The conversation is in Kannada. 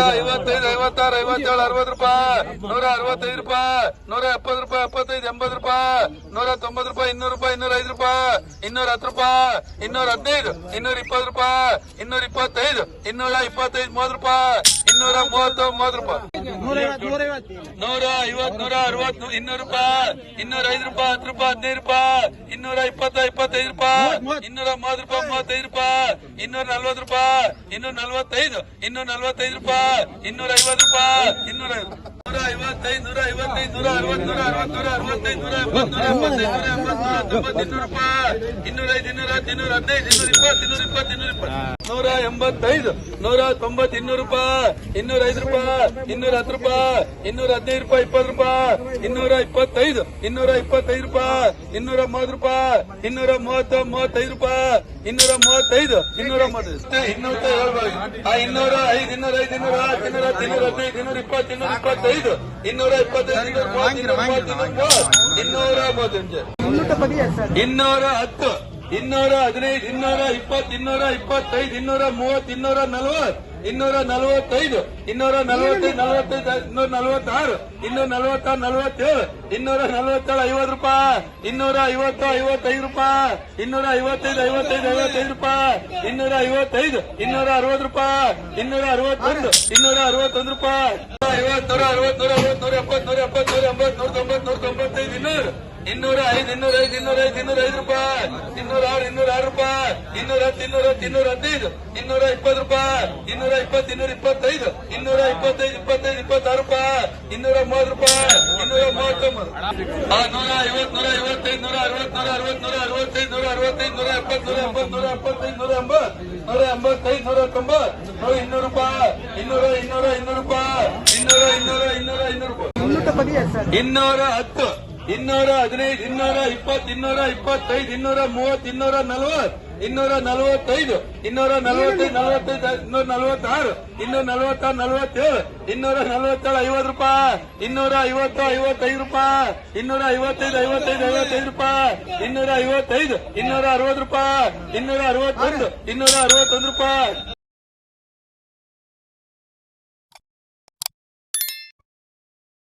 ಐವತ್ತೈದು, ಐವತ್ತಾರು, ಐವತ್ತೇಳು, ಅರವತ್ತು ರೂಪಾಯಿ. ನೂರ ಅರವತ್ತೈದು ರೂಪಾಯಿ. ನೂರ ಎಪ್ಪತ್ತು ರೂಪಾಯಿ, ಎಪ್ಪತ್ತೈದು, ಎಂಬತ್ತು ರೂಪಾಯಿ. ನೂರ ತೊಂಬತ್ತು ರೂಪಾಯಿ, ಇನ್ನೂರು ರೂಪಾಯಿ, ಇನ್ನೂರ ಐದು ರೂಪಾಯಿ. ಇನ್ನೂರ ಹತ್ತು ರೂಪಾಯಿ. ಇನ್ನೂರ ಹದಿನೈದು, ಇನ್ನೂರ ಇಪ್ಪತ್ತು ರೂಪಾಯಿ. ಇನ್ನೂರ ಇಪ್ಪತ್ತೈದು ಇನ್ನೂರ ಇಪ್ಪತ್ತೈದು, ಮೂವತ್ತು ರೂಪಾಯಿ. ಇನ್ನೂರ ಮೂವತ್ತು ಮೂವತ್ತು ರೂಪಾಯಿ ನೂರ ಐವತ್ ನೂರ ಅರವತ್ ಇನ್ನೂರು ರೂಪಾಯಿ ಇನ್ನೂರ ಐದು ರೂಪಾಯಿ ಹತ್ತು ರೂಪಾಯಿ ಹದಿನೈದು ರೂಪಾಯಿ ಇನ್ನೂರ ಇಪ್ಪತ್ತ ಇಪ್ಪತ್ತೈದು ರೂಪಾಯಿ ಇನ್ನೂರ ಮೂವತ್ ರೂಪಾಯಿ ಮೂವತ್ತೈದು ರೂಪಾಯಿ ಇನ್ನೂರ ನಲ್ವತ್ತು ರೂಪಾಯಿ ಇನ್ನೂರ ನಲ್ವತ್ತೈದು ಇನ್ನೂರ ನಲ್ವತ್ತೈದು ರೂಪಾಯಿ ಇನ್ನೂರ ಐವತ್ತು ರೂಪಾಯಿ ಇನ್ನೂರ ನೂರ ಐವತ್ತೈದು ನೂರ ಐವತ್ತೈದು ನೂರ ಅರವತ್ ನೂರ ಅರವತ್ ನೂರ ಅರವತ್ತೈದು ನೂರ ಎಪ್ಪತ್ತು ನೂರ ನೂರ ಎಂಬತ್ತು ನೂರ ಇನ್ನೂರು ರೂಪಾಯಿ ಇನ್ನೂರ ಐದು ಇನ್ನೂರ ಹತ್ತು ಇನ್ನೂರ ಹದಿನೈದು ಇನ್ನೂರ ಇಪ್ಪತ್ತು ಇನ್ನೂರ ಇಪ್ಪತ್ತು ಇನ್ನೂರ ಇಪ್ಪತ್ತು ಎಂಬತ್ತೈದು. ನೂರ ತೊಂಬತ್ ಇನ್ನೂರು ರೂಪಾಯಿ ಇನ್ನೂರ ಐದು ರೂಪಾಯಿ ಇನ್ನೂರ ಹತ್ತು ರೂಪಾಯಿ ಇನ್ನೂರ ಹದಿನೈದು ರೂಪಾಯಿ ಇಪ್ಪತ್ತು ರೂಪಾಯಿ ಇನ್ನೂರ ಇಪ್ಪತ್ತೈದು ಇನ್ನೂರ ಇಪ್ಪತ್ತೈದು ರೂಪಾಯಿ ಇನ್ನೂರ ಮೂವತ್ತು ರೂಪಾಯಿ ಇನ್ನೂರ ಮೂವತ್ತು ಮೂವತ್ತೈದು ರೂಪಾಯಿ ಇನ್ನೂರ ಮೂವತ್ತೈದು ಇನ್ನೂರ ಮೂವತ್ತೈದು ಇನ್ನೂರ ಆ ಇನ್ನೂರ ಐದು ಇನ್ನೂರ ಐದು ಇನ್ನೂರ ಹತ್ತು ಇನ್ನೂರ ಹತ್ತು ಇನ್ನೂರ ಹದಿನೈದು ಇನ್ನೂರ ಇಪ್ಪತ್ತು ಇನ್ನೂರ ಇಪ್ಪತ್ತೈದು ಇನ್ನೂರ ಇಪ್ಪತ್ತೈದು ಇನ್ನೂರ ಮೂವತ್ತು ಇನ್ನೂರ ಮೂವತ್ತು ಇನ್ನೂರ ಮೂವತ್ತು ಇನ್ನೂರ ಹತ್ತು ಇನ್ನೂರ ಹದಿನೈದು, ಇನ್ನೂರ ಇಪ್ಪತ್ತು, ಇನ್ನೂರ ಇಪ್ಪತ್ತೈದು, ಇನ್ನೂರ ಮೂವತ್ತು, ಇನ್ನೂರ ನಲವತ್ತು, ಇನ್ನೂರ ನಲವತ್ತೈದು ಇನ್ನೂರ ನಲವತ್ತೈದು ನಲವತ್ತೈದು, ಇನ್ನೂರ ನಲವತ್ತಾರು ಇನ್ನೂರ ನಲವತ್ತಾರು, ನಲವತ್ತೇಳು, ಇನ್ನೂರ ನಲವತ್ತೇಳು, ಐವತ್ತು ರೂಪಾಯಿ, ಇನ್ನೂರ ಐವತ್ತು, ಐವತ್ತೈದು ರೂಪಾಯಿ, ಇನ್ನೂರ ಐವತ್ತೈದು ಐವತ್ತೈದು ಐವತ್ತೈದು ರೂಪಾಯಿ, ಇನ್ನೂರ ಐವತ್ತೈದು, ಇನ್ನೂರ ಅರವತ್ತು ರೂಪಾಯಿ, ಇನ್ನೂರ ಅರವತ್ತೊಂದು ಇನ್ನೂರ ಅರವತ್ತೊಂದು ರೂಪಾಯಿ ಐವತ್ತು, ನೂರ ಅರವತ್ತು ನೂರ ಅರವತ್ತು, ನೂರ ಎಪ್ಪತ್ತು ನೂರ ಎಪ್ಪತ್ತು ಎಂಬತ್ತು, ನೂರ ತೊಂಬತ್ತು, ನೂರ ತೊಂಬತ್ತೈದು ಇನ್ನೂರು ಇನ್ನೂರ ಐದು ಇನ್ನೂರ ಐದು ಇನ್ನೂರ ಐದು ಇನ್ನೂರ ಐದು ರೂಪಾಯಿ. ಇನ್ನೂರ ಆರು ಇನ್ನೂರ ಆರು ರೂಪಾಯಿ. ಇನ್ನೂರ ಹತ್ತು ಇನ್ನೂರ ಹತ್ತು ಇನ್ನೂರ ಹದಿನೈದು. ಇನ್ನೂರ ಇಪ್ಪತ್ತು ರೂಪಾಯಿ. ಇನ್ನೂರ ಇಪ್ಪತ್ತು ಇನ್ನೂರ ಇಪ್ಪತ್ತೈದು. ಇನ್ನೂರ ಇಪ್ಪತ್ತೈದು ಇಪ್ಪತ್ತೈದು ಇಪ್ಪತ್ತಾರು ರೂಪಾಯಿ. ಇನ್ನೂರ ಮೂವತ್ತು ರೂಪಾಯಿ. ಇನ್ನೂರ ಮೂವತ್ತೊಂಬತ್ತು. ನೂರ ಐವತ್ತು ನೂರ ಐವತ್ತೈದು ನೂರ ಅರವತ್ತು ನೂರ ಅರವತ್ತು ನೂರ ಅರವತ್ತೈದು ನೂರ ಅರವತ್ತೈದು ನೂರ ಎಪ್ಪತ್ತು ನೂರ ಎಂಬತ್ತು ನೂರ ಎಪ್ಪತ್ತೈದು ನೂರ ಎಂಬತ್ತು ನೂರ ಎಂಬತ್ತೈದು ನೂರ ತೊಂಬತ್ತು ನೂರ ಇನ್ನೂರು ರೂಪಾಯಿ. ಇನ್ನೂರ ಇನ್ನೂರ ಇನ್ನೂರು ರೂಪಾಯಿ. ಇನ್ನೂರ ಇನ್ನೂರ ಇನ್ನೂರ ಇನ್ನೂರು ರೂಪಾಯಿ. ಇನ್ನೂರ ಹತ್ತು. ಇನ್ನೂರ ಹದಿನೈದು, ಇನ್ನೂರ ಇಪ್ಪತ್ತು, ಇನ್ನೂರ ಇಪ್ಪತ್ತೈದು, ಇನ್ನೂರ ಮೂವತ್ತು, ಇನ್ನೂರ ನಲವತ್ತು, ಇನ್ನೂರ ನಲವತ್ತೈದು ಇನ್ನೂರ ನಲವತ್ತೈದು ನಲವತ್ತೈದು, ಇನ್ನೂರ ನಲವತ್ತಾರು ಇನ್ನೂರ ನಲವತ್ತಾರು, ನಲವತ್ತೇಳು, ಇನ್ನೂರ ನಲವತ್ತೇಳು, ಐವತ್ತು ರೂಪಾಯಿ, ಇನ್ನೂರ ಐವತ್ತು, ಐವತ್ತೈದು ರೂಪಾಯಿ, ಇನ್ನೂರ ಐವತ್ತೈದು ಐವತ್ತೈದು ಐವತ್ತೈದು ರೂಪಾಯಿ, ಇನ್ನೂರ ಐವತ್ತೈದು, ಇನ್ನೂರ ಅರವತ್ತು ರೂಪಾಯಿ, ಇನ್ನೂರ ಅರವತ್ತೊಂದು ಇನ್ನೂರ ಅರವತ್ತೊಂದು ರೂಪಾಯಿ.